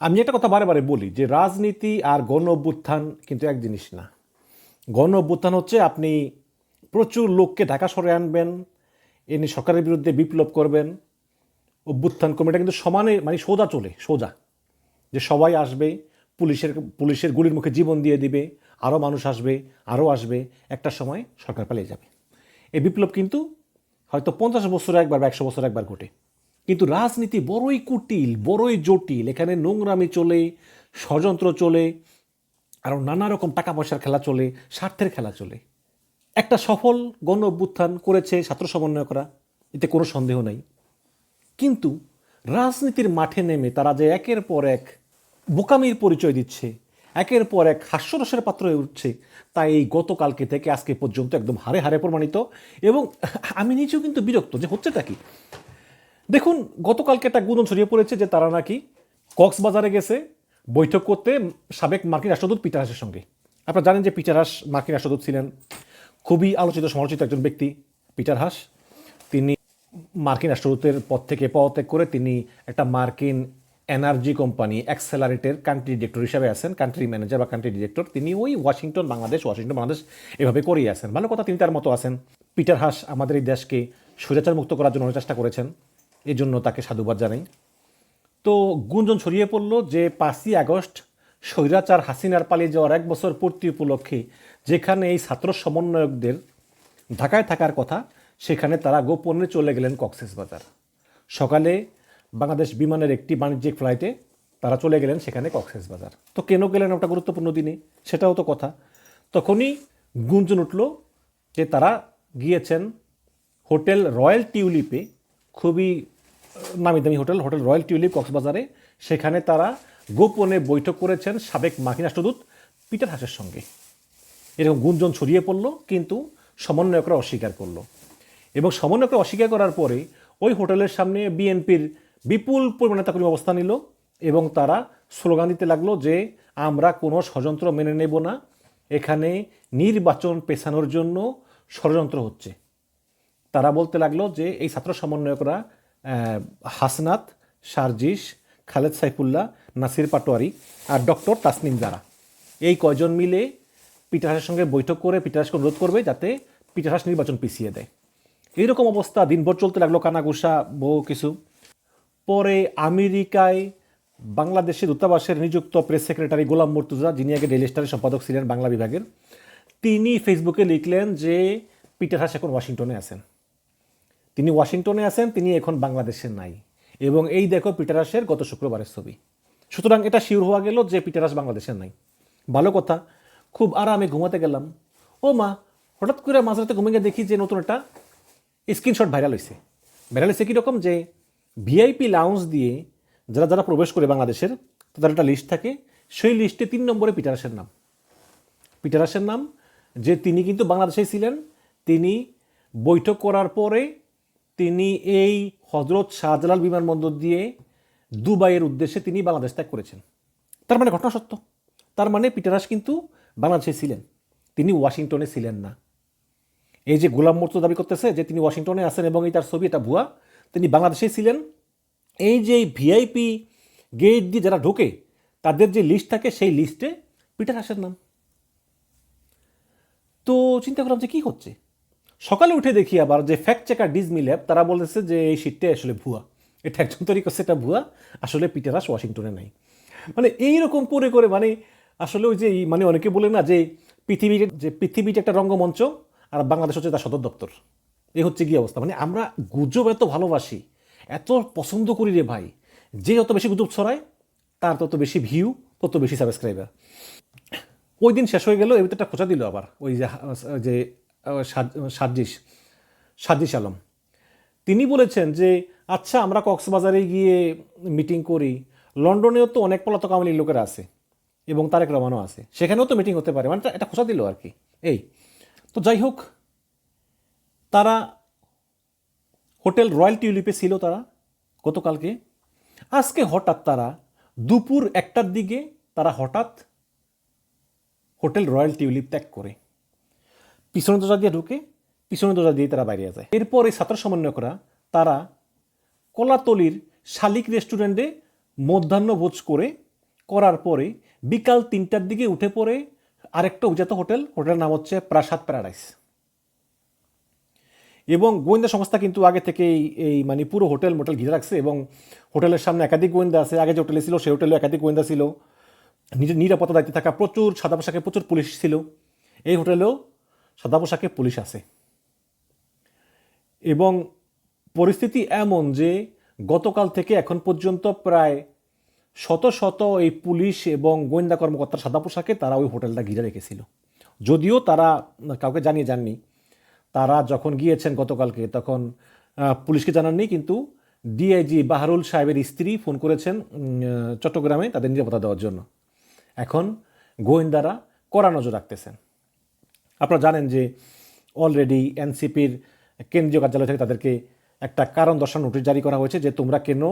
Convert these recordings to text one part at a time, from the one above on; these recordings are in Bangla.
আমি একটা কথা বারে বারে বলি যে রাজনীতি আর গণ অভ্যুত্থান কিন্তু এক জিনিস না। গণ অভ্যুত্থান হচ্ছে আপনি প্রচুর লোককে ঢাকা সরে আনবেন, এনে সরকারের বিরুদ্ধে বিপ্লব করবেন, অভ্যুত্থান কমিটা কিন্তু সমানে মানে সোজা চলে, সোজা। যে সবাই আসবে, পুলিশের পুলিশের গুলির মুখে জীবন দিয়ে দিবে আরও মানুষ আসবে আরও আসবে, একটা সময় সরকার পালিয়ে যাবে। এই বিপ্লব কিন্তু হয়তো পঞ্চাশ বছর একবার বা একশো বছর একবার ঘটে। কিন্তু রাজনীতি বড়ই কুটিল, বড়ই জটিল। এখানে নোংরামি চলে, ষড়যন্ত্র চলে আরও নানা রকম টাকা পয়সার খেলা চলে, স্বার্থের খেলা চলে। একটা সফল গণ অভ্যুত্থান করেছে ছাত্র সমন্বয়করা, এতে কোনো সন্দেহ নাই। কিন্তু রাজনীতির মাঠে নেমে তারা যে একের পর এক বোকামির পরিচয় দিচ্ছে, একের পর এক হাস্যরসের পাত্র হয়ে উঠছে তাই এই গতকালকে থেকে আজকে পর্যন্ত একদম হারে হারে প্রমাণিত। এবং আমি নিজেও কিন্তু বিরক্ত যে হচ্ছেটা কি? দেখুন, গতকালকে একটা গুণন ছড়িয়ে পড়েছে যে তারা নাকি কক্সবাজারে গেছে, বৈঠক করতে সাবেক মার্কিন রাষ্ট্রদূত পিটার হাসের সঙ্গে। আপনারা জানেন যে পিটার হাস মার্কিন রাষ্ট্রদূত ছিলেন। খুবই আলোচিত, সমালোচিত একজন ব্যক্তি, পিটার হাস। তিনি মার্কিন রাষ্ট্রদূতের পদ থেকে পদত্যাগ করে তিনি একটা মার্কিন এনার্জি কোম্পানি, অ্যাক্সেলারেটের কান্ট্রি ডিরেক্টর হিসাবে আছেন, কান্ট্রি ম্যানেজার বা কান্ট্রি ডিরেক্টর। তিনি ওই ওয়াশিংটন, বাংলাদেশ ওয়াশিংটন, বাংলাদেশ এভাবে করেই আছেন। ভালো কথা, তিনি তার মতো আছেন। পিটার হাস আমাদের এই দেশকে স্বৈরাচার মুক্ত করার জন্য চেষ্টা করেছেন। এই জন্য তাকে সাধুবাদ জানাই। তো গুঞ্জন ছড়িয়ে পড়ল যে পাঁচই আগস্ট স্বৈরাচার হাসিনার পালিয়ে যাওয়ার এক বছর পূর্তি উপলক্ষে যেখানে এই ছাত্র সমন্বয়কদের ঢাকায় থাকার কথা, সেখানে তারা গোপনে চলে গেলেন কক্সেস বাজার। সকালে বাংলাদেশ বিমানের একটি বাণিজ্যিক ফ্লাইটে তারা চলে গেলেন সেখানে কক্সেস বাজার। তো কেন গেলেন ওটা গুরুত্বপূর্ণ দিনে? সেটাও তো কথা। তখনই গুঞ্জন উঠল যে তারা গিয়েছেন হোটেল রয়্যাল টিউলিপে। খুবই নামি দামি হোটেল হোটেল রয়্যাল টিউলিপ, কক্সবাজারে। সেখানে তারা গোপনে বৈঠক করেছেন সাবেক মার্কিন রাষ্ট্রদূত পিটার হাসের সঙ্গে। এরকম গুঞ্জন ছড়িয়ে পড়ল, কিন্তু সমন্বয়করা অস্বীকার করল। এবং সমন্বয়করা অস্বীকার করার পরে ওই হোটেলের সামনে বিএনপির বিপুল পরিমাণে তাকরিম অবস্থান নিল এবং তারা স্লোগান দিতে লাগল যে, আমরা কোনো ষড়যন্ত্র মেনে নেব না। এখানে নির্বাচন পেছানোর জন্য ষড়যন্ত্র হচ্ছে। তারা বলতে লাগল যে, এই ছাত্র সমন্বয়করা হাসনাত সারজিস খালেদ সাইফুল্লাহ, নাসির পাটোয়ারি আর ডক্টর তাসনিম জারা। এই কয়জন মিলে পিটারহাসের সঙ্গে বৈঠক করে পিটারহাসকে অনুরোধ করবে যাতে পিটারহাস নির্বাচন পিছিয়ে দেয়। এইরকম অবস্থা, দিনভর চলতে লাগল কানাঘুষা, বহু কিছু। পরে আমেরিকায় বাংলাদেশের দূতাবাসের নিযুক্ত প্রেস সেক্রেটারি গোলাম মর্তুজা, যিনি আগে ডেলি স্টারের সম্পাদক ছিলেন বাংলা বিভাগের, তিনি ফেসবুকে লিখলেন যে পিটার হাস এখন ওয়াশিংটনে আছেন। তিনি ওয়াশিংটনে আছেন, তিনি এখন বাংলাদেশে নাই। এবং এই দেখো পিটারাসের গত শুক্রবারের ছবি। সুতরাং এটা শিওর হওয়া গেল যে পিটার হাস বাংলাদেশে নাই। ভালো কথা, খুব আরামে ঘুমাতে গেলাম। ও মা, হঠাৎ করে মাঝরাতে ঘুমে গিয়ে দেখি যে নতুন একটা স্ক্রিনশট ভাইরাল হয়েছে ভাইরাল হয়েছে কীরকম যে ভিআইপি লাউঞ্জ দিয়ে যারা যারা প্রবেশ করে বাংলাদেশের, তাদের একটা লিস্ট থাকে। সেই লিস্টে তিন নম্বরে পিটার হাসের নাম। পিটারাসের নাম যে তিনি কিন্তু বাংলাদেশেই ছিলেন, তিনি বৈঠক করার পরে তিনি এই হজরত শাহজালাল বিমানবন্দর দিয়ে দুবাইয়ের উদ্দেশ্যে তিনি বাংলাদেশ ত্যাগ করেছেন। তার মানে ঘটনা সত্য। তার মানে পিটারাস কিন্তু বাংলাদেশে ছিলেন। তিনি ওয়াশিংটনে ছিলেন না। এই যে গোলাম মোর্চ দাবি করতেছে যে তিনি ওয়াশিংটনে আছেন এবং এই তার ছবি, এটা ভুয়া, তিনি বাংলাদেশেই ছিলেন। এই যে ভিআইপি গেট দিয়ে যারা ঢোকে, তাদের যে লিস্ট থাকে, সেই লিস্টে পিটার হাসের নাম। তো চিন্তা করলাম যে কী হচ্ছে? সকালে উঠে দেখি আবার যে ফ্যাক্ট চেকার ডিজমি ল্যাব তারা বলেছে যে এই শীটটা আসলে ভুয়া। এটা একজন তৈরি করছে, এটা ভুয়া। আসলে পিটার হাস ওয়াশিংটনে নাই। মানে এইরকম করে করে মানে আসলে ওই যে মানে অনেকে বলে না যে পৃথিবীর, যে পৃথিবীটা একটা রঙ্গমঞ্চ আর বাংলাদেশ হচ্ছে তার সদর দপ্তর। এই হচ্ছে কি অবস্থা। মানে আমরা গুজব এত ভালোবাসি, এত পছন্দ করি রে ভাই। যে যত বেশি গুজব ছড়ায়, তার তত বেশি ভিউ তত বেশি সাবস্ক্রাইবার ওই দিন শেষ হয়ে গেল ভিতরে একটা খোঁচা দিল আবার। ওই যে সাজ্জিস সাজ্জিস আলম। তিনি বলেছেন যে আচ্ছা আমরা কক্সবাজারে গিয়ে মিটিং করি। লন্ডনেও তো অনেক পলাতক আওয়ামী লোকেরা আছে এবং তারেক রহমানও আছে। সেখানেও তো মিটিং হতে পারে। মানে এটা খোঁচা দিল আর কি। এই, তো যাই হোক, তারা হোটেল রয়্যাল টিউলিপে ছিল তারা গতকালকে। আজকে হঠাৎ তারা দুপুর একটার দিকে তারা হঠাৎ হোটেল রয়্যাল টিউলিপ ত্যাগ করে। পিছনে দরজা দিয়ে ঢুকে পিছনে দরজা দিয়ে তারা বাইরে যায়। এরপর এই ছাত্র সমন্বয়করা, তারা কলাতলির শালিক রেস্টুরেন্টে মধ্যাহ্নভোজ করে, করার পরে বিকাল তিনটার দিকে উঠে পড়ে আরেকটা উজাত হোটেল, হোটেলের নাম হচ্ছে প্রাসাদ প্যারাডাইস। এবং গোয়েন্দা সংস্থা কিন্তু আগে থেকে এই মানে পুরো হোটেল মোটেল ঘিরে রাখছে এবং হোটেলের সামনে একাধিক গোয়েন্দা আছে। আগে যে হোটেলে ছিল, সেই হোটেলে একাধিক গোয়েন্দা ছিল। নিজের নিরাপত্তা দায়িত্বে থাকা প্রচুর সাদা পোশাকে প্রচুর পুলিশ ছিল। এই হোটেলেও সাদা পোশাকে পুলিশ আছে। এবং পরিস্থিতি এমন যে গতকাল থেকে এখন পর্যন্ত প্রায় শত শত এই পুলিশ এবং গোয়েন্দা কর্মকর্তার সাদা পোশাকে তারা ওই হোটেলটা ঘিরে রেখেছিল। যদিও তারা কাউকে জানিয়ে যাননি। তারা যখন গিয়েছেন গতকালকে তখন পুলিশকে জানাননি, কিন্তু ডিআইজি বাহারুল সাহেবের স্ত্রী ফোন করেছেন চট্টগ্রামে তাদের নিরাপত্তা দেওয়ার জন্য। এখন গোয়েন্দারা কড়া নজর রাখতেছেন। আপনারা জানেন যে অলরেডি এনসিপির কেন্দ্রীয় কার্যালয় থেকে তাদেরকে একটা কারণ দর্শানোর নোটিশ জারি করা হয়েছে যে তোমরা কেন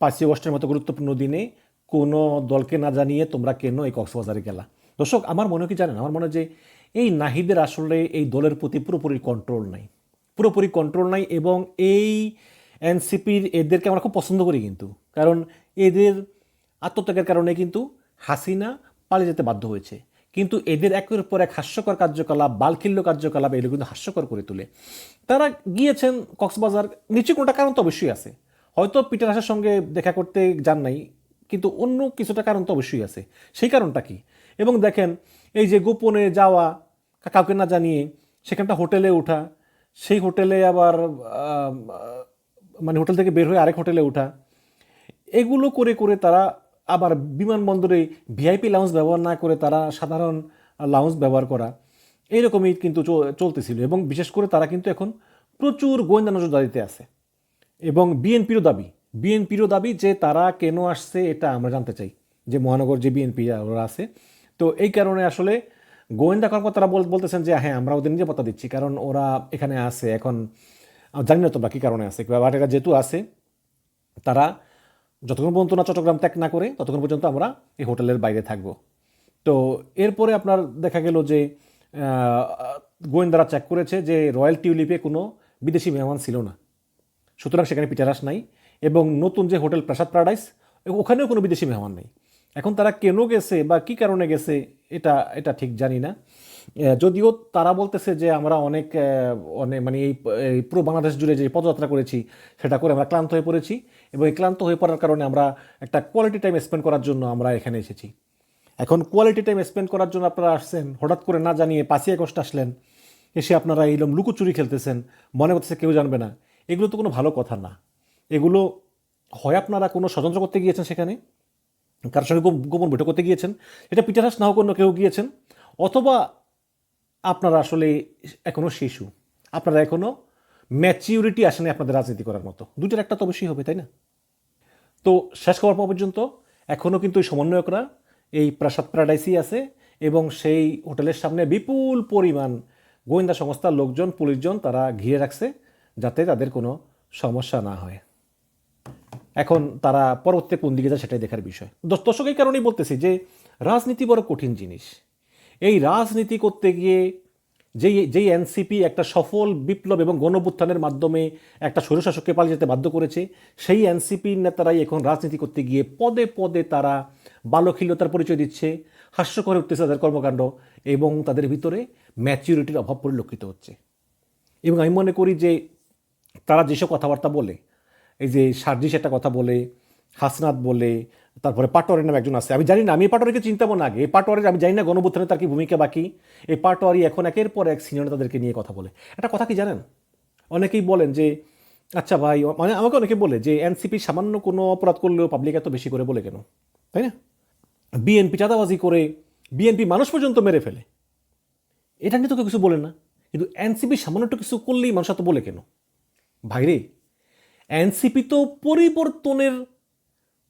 পাঁচই অগস্টের মতো গুরুত্বপূর্ণ দিনে কোনো দলকে না জানিয়ে তোমরা কেন এই কক্সবাজারে গেলা। দর্শক, আমার মনে কি জানেন? আমার মনে যে এই নাহিদের আসলে এই দলের প্রতি পুরোপুরি কন্ট্রোল নাই। পুরোপুরি কন্ট্রোল নাই এবং এই এনসিপির এদেরকে আমরা খুব পছন্দ করি কিন্তু। কারণ এদের আত্মত্যাগের কারণে কিন্তু হাসিনা পালিয়ে যেতে বাধ্য হয়েছে। কিন্তু এদের একের পর এক হাস্যকর কার্যকলাপ বালকিল্য কার্যকলাপ, এগুলো কিন্তু হাস্যকর করে তোলে। তারা গিয়েছেন কক্সবাজার নিশ্চয়ই কোনটা কারণ তো অবশ্যই আছে। হয়তো পিটার হাসের সঙ্গে দেখা করতে যান নাই, কিন্তু অন্য কিছুটা কারণ তো অবশ্যই আছে। সেই কারণটা কি? এবং দেখেন, এই যে গোপনে যাওয়া কাউকে না জানিয়ে সেখানটা হোটেলে ওঠা, সেই হোটেলে আবার মানে হোটেল থেকে বের হয়ে আরেক হোটেলে ওঠা, এগুলো করে করে তারা আবার বিমানবন্দরে ভিআইপি লাউঞ্জ ব্যবহার না করে তারা সাধারণ লাউঞ্জ ব্যবহার করা, এইরকমই কিন্তু চল- চলতেছিল এবং বিশেষ করে তারা কিন্তু এখন প্রচুর গোয়েন্দা নজরদারিতে আছে। এবং বিএনপিরও দাবি বিএনপিরও দাবি যে তারা কেন আসছে এটা আমরা জানতে চাই, যে মহানগর যে বিএনপি ওরা আছে। তো এই কারণে আসলে গোয়েন্দা কর্মকর্তারা বল- বলতেছেন যে হ্যাঁ আমরা ওদের নিরাপত্তা দিচ্ছি, কারণ ওরা এখানে আছে, এখন জানি না তোমরা কী কারণে আছে বাট এটা যেহেতু আছে, তারা যতক্ষণ পর্যন্ত না চট্টগ্রাম ত্যাগ না করে, ততক্ষণ পর্যন্ত আমরা এই হোটেলের বাইরে থাকব। তো এরপরে আপনার দেখা গেল যে গোয়েন্দারা চেক করেছে যে রয়্যাল টিউলিপে কোনো বিদেশি মেহমান ছিল না। সুতরাং সেখানে পিটারাস নাই এবং নতুন যে হোটেল প্রাসাদ প্যারাডাইস ওখানেও কোনো বিদেশি মেহমান নেই। এখন তারা কেন গেছে বা কি কারণে গেছে, এটা এটা ঠিক জানি না। যদিও তারা বলতেছে যে আমরা অনেক অনেক মানে এই পুরো বাংলাদেশ জুড়ে যে পদযাত্রা করেছি, সেটা করে আমরা ক্লান্ত হয়ে পড়েছি এবং এই ক্লান্ত হয়ে পড়ার কারণে আমরা একটা কোয়ালিটি টাইম স্পেন্ড করার জন্য আমরা এখানে এসেছি। এখন কোয়ালিটি টাইম স্পেন্ড করার জন্য আপনারা আসছেন, হঠাৎ করে না জানিয়ে পাঁচই আগস্ট আসলেন, এসে আপনারা এইরকম লুকোচুরি খেলতেছেন, মনে করতেছে কেউ জানবে না। এগুলো তো কোনো ভালো কথা না। এগুলো হয় আপনারা কোনো ষড়যন্ত্র করতে গিয়েছেন সেখানে? কারোর সঙ্গে গোপন বৈঠক করতে গিয়েছেন? এটা পিটারাস নাও কোনো কেউ গিয়েছেন? অথবা আপনারা আসলে এখনও শিশু। আপনারা এখনও ম্যাচিউরিটি আসেনি আপনাদের রাজনীতি করার মতো। দুটোর একটা তো অবশ্যই হবে, তাই না? তো শেষ খবর পাওয়া পর্যন্ত এখনও কিন্তু সমন্বয়করা এই প্রাসাদ প্যারাডাইসই আছে এবং সেই হোটেলের সামনে বিপুল পরিমাণ গোয়েন্দা সংস্থার লোকজন, পুলিশজন তারা ঘিরে রাখছে যাতে তাদের কোনো সমস্যা না হয়। এখন তারা পরবর্তী কোন দিকে যায় সেটাই দেখার বিষয়। দর্শ- দর্শক, এই কারণেই বলতেছি যে রাজনীতি বড় কঠিন জিনিস। এই রাজনীতি করতে গিয়ে যেই যেই এনসিপি একটা সফল বিপ্লব এবং গণভুত্থানের মাধ্যমে একটা স্বৈরশাসককে পালিয়ে যেতে বাধ্য করেছে, সেই এনসিপির নেতারাই এখন রাজনীতি করতে গিয়ে পদে পদে তারা বালখিল্যতার পরিচয় দিচ্ছে, হাস্যকর উঠতেছে তাদের কর্মকাণ্ড এবং তাদের ভিতরে ম্যাচিউরিটির অভাব পরিলক্ষিত হচ্ছে। এবং আমি মনে করি যে তারা যেসব কথাবার্তা বলে, এই যে সার্জিস একটা কথা বলে, হাসনাত বলে তারপরে পাটোয়ারি নামে একজন আছে। আমি জানি না, আমি এই পাটোয়ারিকে চিন্তাবো না আগে। এই পাটোয়ারির আমি জানি না গণবুত্থানে তার কি ভূমিকা বাকি। এই পাটোয়ারি এখন একের পর এক সিনিয়র তাদেরকে নিয়ে কথা বলে। একটা কথা কি জানেন? অনেকেই বলেন যে আচ্ছা ভাই মানে আমাকে অনেকে বলে যে, এনসিপি সামান্য কোনো অপরাধ করলেও পাবলিক এত বেশি করে বলে কেন? তাই না? বিএনপি চাঁদাবাজি করে বিএনপি মানুষ পর্যন্ত মেরে ফেলে। এটা নিয়ে তো কেউ কিছু বলে না। কিন্তু এনসিপি সামান্য একটু কিছু করলেই মানুষ এত বলে কেন? ভাইরে, এনসিপি তো পরিবর্তনের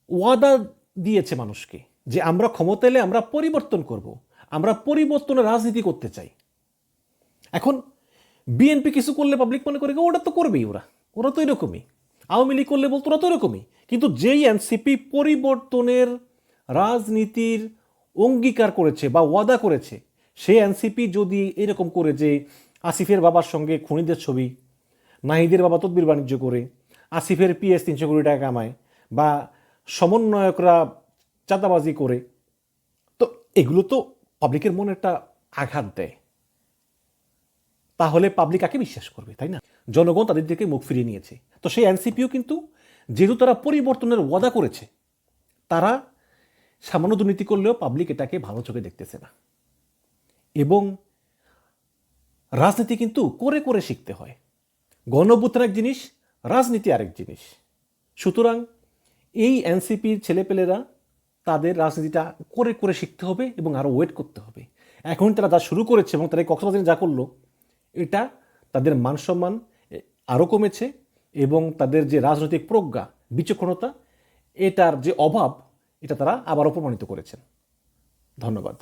ওয়াদা দিয়েছে মানুষকে যে আমরা ক্ষমতা এলে আমরা পরিবর্তন করব, আমরা পরিবর্তনের রাজনীতি করতে চাই। এখন বিএনপি কিছু করলে পাবলিক মনে করে ওটা তো করবেই ওরা ওরা তো এরকমই। আওয়ামী লীগ করলে বলতো ওরা তো এরকমই। কিন্তু যেই এনসিপি পরিবর্তনের রাজনীতির অঙ্গীকার করেছে বা ওয়াদা করেছে, সেই এনসিপি যদি এরকম করে যে আসিফের বাবার সঙ্গে খুনিদের ছবি, নাহিদের বাবা তদবির বাণিজ্য করে, আসিফের পিএস তিনশো কোটি টাকা কামায় বা সমন্বয়করা চাঁদাবাজি করে। তো এগুলো তো পাবলিকের মনে একটা আঘাত দেয়। তাহলে পাবলিক কাকে বিশ্বাস করবে, তাই না? জনগণ তাদের দিকে মুখ ফিরিয়ে নিয়েছে। তো সেই এনসিপিও কিন্তু যেহেতু তারা পরিবর্তনের ওয়াদা করেছে, তারা সামান্য দুর্নীতি করলেও পাবলিক এটাকে ভালো চোখে দেখতেছে না। এবং রাজনীতি কিন্তু করে করে শিখতে হয়। গণঅভ্যুত্থান এক জিনিস, রাজনীতি আরেক জিনিস। সুতরাং এই এনসিপির ছেলেপেলেরা তাদের রাজনীতিটা করে করে শিখতে হবে এবং আরও ওয়েট করতে হবে। এখন তারা যা শুরু করেছে এবং তারা কক্সবাজারে যা করল, এটা তাদের মান সম্মান আরও কমেছে এবং তাদের যে রাজনৈতিক প্রজ্ঞা, বিচক্ষণতা, এটার যে অভাব, এটা তারা আবারও প্রমাণিত করেছেন। ধন্যবাদ।